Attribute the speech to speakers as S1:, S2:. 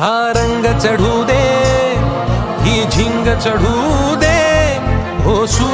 S1: हा रंग चढू दे ही झिंग चढू दे
S2: हो सू